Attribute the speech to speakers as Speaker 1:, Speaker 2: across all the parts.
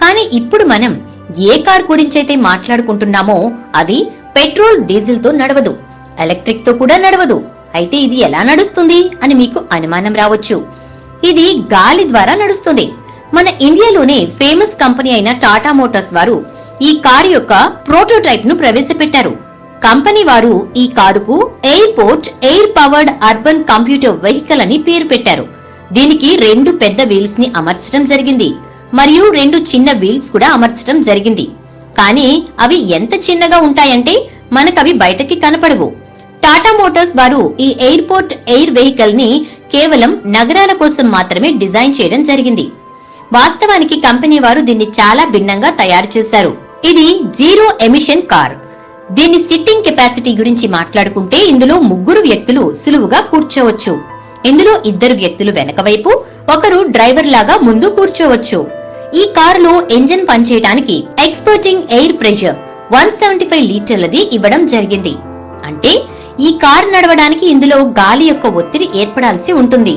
Speaker 1: కానీ ఇప్పుడు మనం ఏ కార్ గురించైతే మాట్లాడుకుంటున్నామో అది పెట్రోల్ డీజిల్తో నడవదు. ఎలక్ట్రిక్తో కూడా నడవదు. అయితే ఇది ఎలా నడుస్తుంది అని మీకు అనుమానం రావచ్చు. ఇది గాలి ద్వారా నడుస్తుంది. మన ఇండియాలోనే ఫేమస్ కంపెనీ అయిన టాటా మోటార్స్ వారు ఈ కారు యొక్క ప్రోటోటైప్ను ప్రవేశపెట్టారు. కంపెనీ వారు ఈ కారుకు airport air powered urban computer vehicle అని పేరు పెట్టారు. దీనికి రెండు పెద్ద వీల్స్ని అమర్చడం జరిగింది. మరియు రెండు చిన్న వీల్స్ కూడా అమర్చడం జరిగింది. కానీ అవి ఎంత చిన్నగా ఉంటాయంటే మనకవి బయటకి కనపడవు. టాటా మోటార్స్ వారు ఈ ఎయిర్పోర్ట్ ఎయిర్ వెహికల్ని కేవలం నగరాల కోసం మాత్రమే డిజైన్ చేయడం జరిగింది. వాస్తవానికి కంపెనీ వారు దీన్ని చాలా భిన్నంగా తయారు చేశారు. ఇది జీరో ఎమిషన్ కార్. దీని సిట్టింగ్ కెపాసిటీ గురించి మాట్లాడుకుంటే ఇందులో ముగ్గురు వ్యక్తులు సులువుగా కూర్చోవచ్చు. ఇందులో ఇద్దరు వ్యక్తులు వెనకవైపు ఒకరు డ్రైవర్ లాగా ముందు కూర్చోవచ్చు. ఈ కారులో ఇంజిన్ పనిచేయడానికి ఎక్స్పర్టింగ్ air pressure one seventy five లీటర్లది ఇవ్వడం జరిగింది. అంటే ఈ కారు నడవడానికి ఇందులో గాలి యొక్క ఒత్తిడి ఏర్పడాల్సి ఉంటుంది.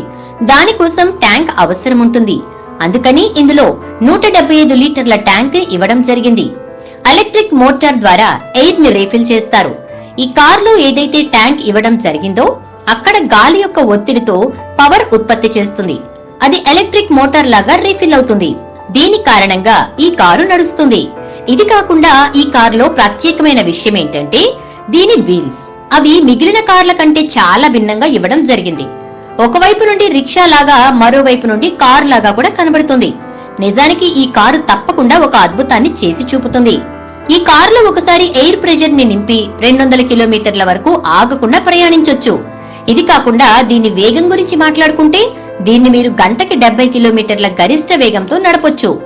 Speaker 1: దానికోసం ట్యాంక్ అవసరం ఉంటుంది. అందుకని ఇందులో నూట డెబ్బై ఐదు లీటర్ల ట్యాంక్ ఇవ్వడం జరిగింది. ఎలక్ట్రిక్ మోటార్ ద్వారా ఎయిర్ని రీఫిల్ చేస్తారు. ఈ కారులో ఏదైతే ట్యాంక్ ఇవ్వడం జరిగిందో అక్కడ గాలి యొక్క ఒత్తిడితో పవర్ ఉత్పత్తి చేస్తుంది. అది ఎలక్ట్రిక్ మోటార్ లాగా రీఫిల్ అవుతుంది. దీని కారణంగా ఈ కారు నడుస్తుంది. ఇది కాకుండా ఈ కారులో ప్రత్యేకమైన విషయం ఏంటంటే దీని వీల్స్. అవి మిగిలిన కార్ల కంటే చాలా భిన్నంగా ఇవ్వడం జరిగింది. ఒకవైపు నుండి రిక్షా లాగా మరోవైపు నుండి కార్ లాగా కూడా కనబడుతుంది. నిజానికి ఈ కారు తప్పకుండా ఒక అద్భుతాన్ని చేసి చూపుతుంది. ఈ కారులో ఒకసారి ఎయిర్ ప్రెషర్ని నింపి రెండు వందల కిలోమీటర్ల వరకు ఆగకుండా ప్రయాణించొచ్చు. ఇది కాకుండా దీని వేగం గురించి మాట్లాడుకుంటే దీన్ని మీరు గంటకి డెబ్బై కిలోమీటర్ల గరిష్ట వేగంతో నడపొచ్చు.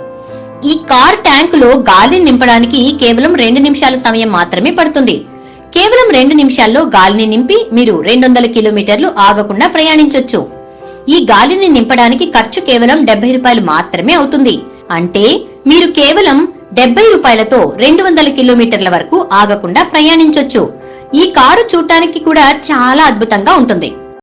Speaker 1: ఈ కార్ ట్యాంకులో గాలిని నింపడానికి కేవలం రెండు నిమిషాల సమయం మాత్రమే పడుతుంది. కేవలం రెండు నిమిషాల్లో గాలిని నింపి మీరు రెండు వందల కిలోమీటర్లు ఆగకుండా ప్రయాణించొచ్చు. ఈ గాలిని నింపడానికి ఖర్చు కేవలం డెబ్బై రూపాయలు మాత్రమే అవుతుంది. అంటే మీరు కేవలం డెబ్బై రూపాయలతో రెండు వందల కిలోమీటర్ల వరకు ఆగకుండా ప్రయాణించొచ్చు. ఈ కారు చూడటానికి కూడా చాలా అద్భుతంగా ఉంటుంది.